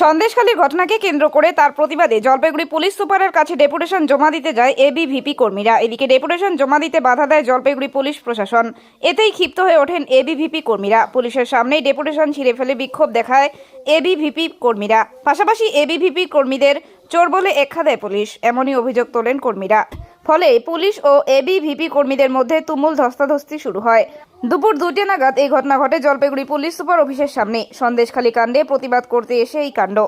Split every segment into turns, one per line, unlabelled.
সন্দেশখালীর ঘটনাকে কেন্দ্র করে তার প্রতিবাদে জলপাইগুড়ি পুলিশ সুপারের কাছে ডেপুটেশন জমা দিতে যায় এবিভিপি কর্মীরা। এদিকে ডেপুটেশন জমা দিতে বাধা দেয় জলপাইগুড়ি পুলিশ প্রশাসন। এতেই ক্ষিপ্ত হয়ে ওঠেন এবিভিপি কর্মীরা। পুলিশের সামনেই ডেপুটেশন ছিঁড়ে ফেলে বিক্ষোভ দেখায় এবিভিপি কর্মীরা। পাশাপাশি এবিভিপি কর্মীদের চোর বলে এক্ষা দেয় পুলিশ। এমনই অভিযোগ তোলেন কর্মীরা। ফলে পুলিশ ও এবিভিপি কর্মীদের মধ্যে তুমুল ধস্তাধস্তি শুরু হয় দুপুর দুইটে নাগাদ এই ঘটনা ঘটে জলপাইগুড়ি পুলিশ সুপার অফিসের সামনে সন্দেশখালী কাণ্ডে প্রতিবাদ করতে এসে এই কাণ্ড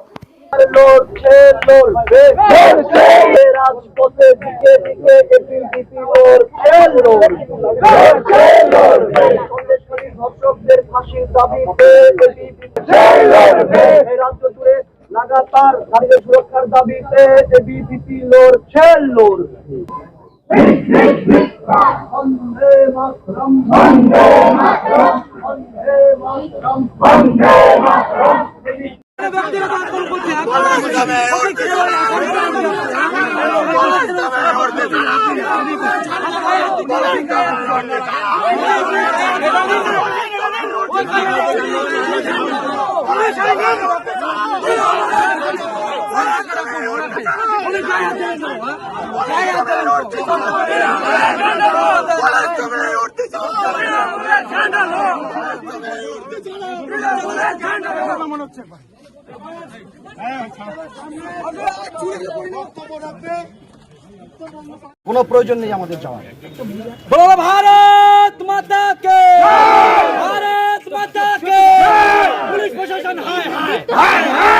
লাগাতার সুরক্ষার দাবিতে এবিভিপি লড়ছে লড়বে বন্দে মাতরম
কোন প্রয়োজন নেই আমাদের যাওয়ার।
বলো ভারত মাতা কে ভারত মাতা কে পুলিশ প্রশাসন হায়। হায় হায়।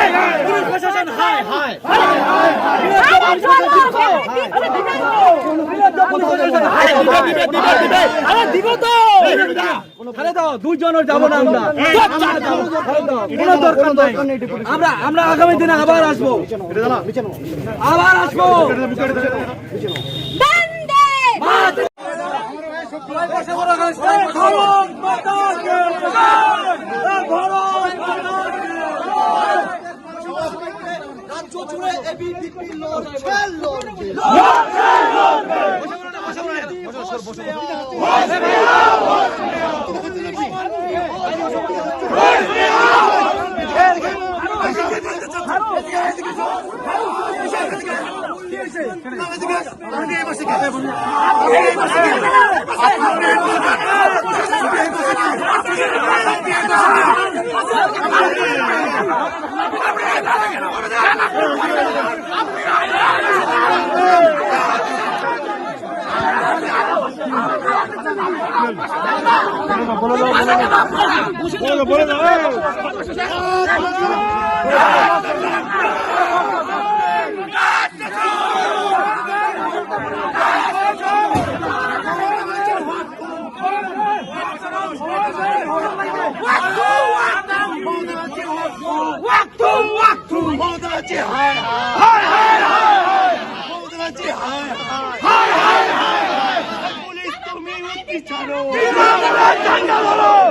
আমরা আগামী দিনে আবার আসব। আবার আসব বসে বড়
রাজ্য জুড়ে এবিভিপি লড়ছে লড়বে
পুলিশ ছাড়ো।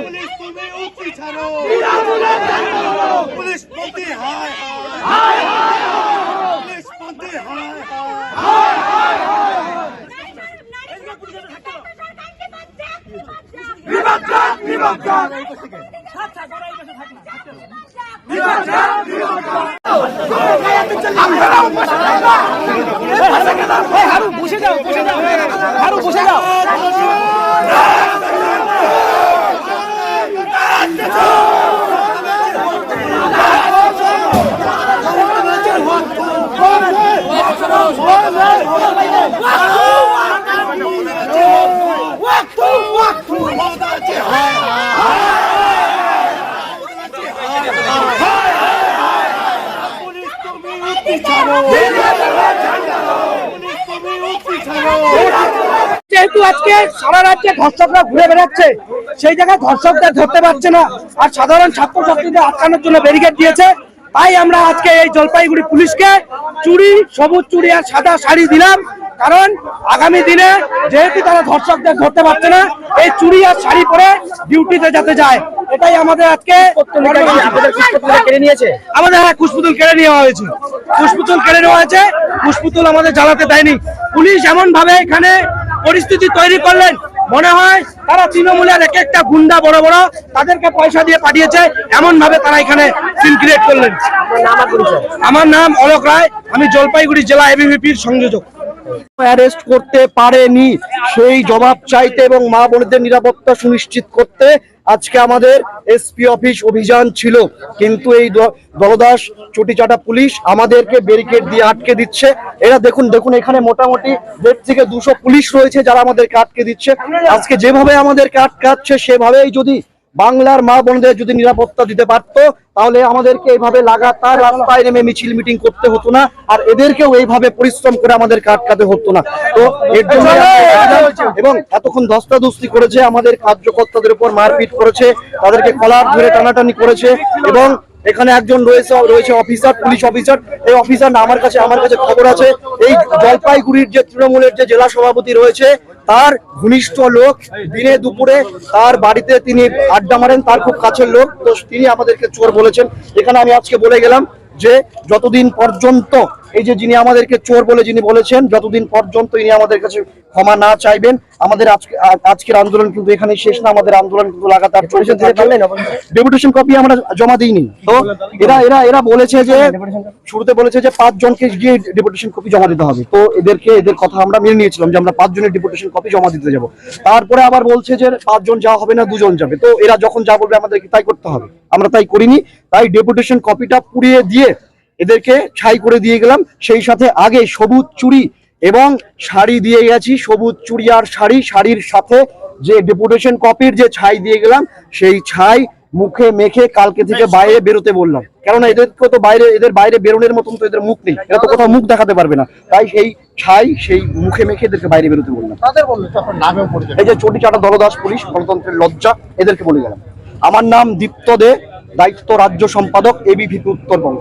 পুলিশ তুমি উঠতি ছাড়ো। পুলিশ পন্থী হায় হায়। পুলিশ পন্থী হায়
বসে যাও বসে যাও আরও বসে যাও
পুলিশ তুমি উঠতি ছাড়ো পুলিশ তুমি উঠতি ছাড়ো
যেহেতু আজকে সারা রাজ্যে ধর্ষকরা ঘুরে বেড়াচ্ছে সেই জায়গায় ধর্ষকদের ধরতে পারছে না। আর সাধারণ ছাত্রছাত্রীদের আটকানোর জন্য ব্যারিকেড দিয়েছে। তাই আমরা আজকে এই জলপাইগুড়ি পুলিশকে চুড়ি সবুজ চুড়ি আর সাদা শাড়ি দিলাম। কারণ আগামী দিনে যেহেতু তারা ধর্ষকদের ধরতে পারছে না এই চুড়ি আর শাড়ি পরে ডিউটিতে যেতে যায়। এটাই আমাদের আজকে আমাদের হ্যাঁ কুশপুতুল কেড়ে নেওয়া হয়েছে। কুশপুতুল কেড়ে নেওয়া হয়েছে কুশপুতুল আমাদের জ্বালাতে দেয়নি। পুলিশ এমন ভাবে এখানে পরিস্থিতি তৈরি করলেন। মনে হয় তারা তৃণমূলের এক একটা গুন্ডা বড় বড়, তাদেরকে পয়সা দিয়ে পাঠিয়েছে এমন ভাবে তারা এখানে সিন ক্রিয়েট করলেন। আমার নাম অলোক রায়, আমি জলপাইগুড়ি জেলা এবিভিপির সংযোজক।
অ্যারেস্ট করতে পারেনি, সেই জবাব চাইতে এবং মা বোনদের নিরাপত্তা সুনিশ্চিত করতে আজকে আমাদের এসপি অফিস অভিযান ছিল। কিন্তু এই দলদাস, চটিচাটা পুলিশ আমাদেরকে ব্যারিকেড দিয়ে আটকে দিচ্ছে। এরা দেখুন দেখুন এখানে মোটামুটি দেড় থেকে দুশো পুলিশ রয়েছে যারা আমাদের কাটকে দিচ্ছে। আজকে যেভাবে আমাদেরকে আটকাচ্ছে সেভাবেই যদি বাংলার মা বোনদের যদি নিরাপত্তা দিতে পারতো তাহলে আমাদেরকে এইভাবে লাগাতার রাস্তায় নেমে মিছিল মিটিং করতে হতো না আর এদেরকেও এইভাবে পরিশ্রম করে আমাদেরকে আটকাতে হতো না। তো এর জন্য এবং এতক্ষণ ধস্তাধস্তি করেছে আমাদের কার্যকর্তাদের উপর মারপিট করেছে তাদেরকে কলার ধরে টানাটানি করেছে এবং এখানে একজন রয়েছে রয়েছে অফিসার পুলিশ অফিসার এই অফিসার না, আমার কাছে আমার কাছে খবর আছে। এই জলপাইগুড়ির যে তৃণমূলের যে জেলা সভাপতি রয়েছে, তার ঘনিষ্ঠ লোক দিনে দুপুরে তার বাড়িতে তিনি আড্ডা মারেন, তার খুব কাছের লোক। তো তিনি আমাদেরকে চোর বলেছেন। এখানে আমি আজকে বলে গেলাম যে, যতদিন পর্যন্ত এই যে যিনি আমাদেরকে চোর বলে যিনি বলেছেন যতদিন পর্যন্ত ইনি আমাদের কাছে ক্ষমা না চাইবেন আমাদের আজকের আন্দোলন কিন্তু এখানে শেষ না আমাদের আন্দোলন কিন্তু লাগাতার চলছে। ডেপুটেশন কপি আমরা জমা দিইনি। তো এরা এরা এরা বলেছে যে শুরুতে বলেছে যে পাঁচ জনকে গিয়ে ডেপুটেশন কপি জমা দিতে হবে। তো এদেরকে এদের কথা আমরা মেনে নিয়েছিলাম যে আমরা পাঁচ জনের ডেপুটেশন কপি জমা দিতে যাব। তারপরে আবার বলছে যে পাঁচজন যাওয়া হবে না দুজন যাবে। তো এরা যখন যা বলবে আমাদেরকে তাই করতে হবে। আমরা তাই করিনি। তাই ডেপুটেশন কপিটা পুড়িয়ে দিয়ে এদেরকে ছাই করে দিয়ে গেলাম। সেই সাথে আগে সবুজ চুড়ি এবং শাড়ি দিয়ে গেছি। সবুজ চুড়ি আর শাড়ি শাড়ির সাথে যে ডেপুটেশন কপির যে ছাই দিয়ে গেলাম সেই ছাই মুখে মেখে কালকে থেকে বাইরে বেরোতে বললাম। কেননা এদেরকে তো বাইরে এদের বাইরে বেরোনোর মতন তো এদের মুখ নেই। এরা তো কোথাও মুখ দেখাতে পারবে না। তাই সেই ছাই সেই মুখে মেখে এদেরকে বাইরে বেরোতে বললাম। এই যে চটি চাটা দলদাস পুলিশ গণতন্ত্রের লজ্জা এদেরকে বলে গেলাম। আমার নাম দীপ্ত দে দায়িত্ব রাজ্য সম্পাদক এবিভিপি উত্তরবঙ্গ।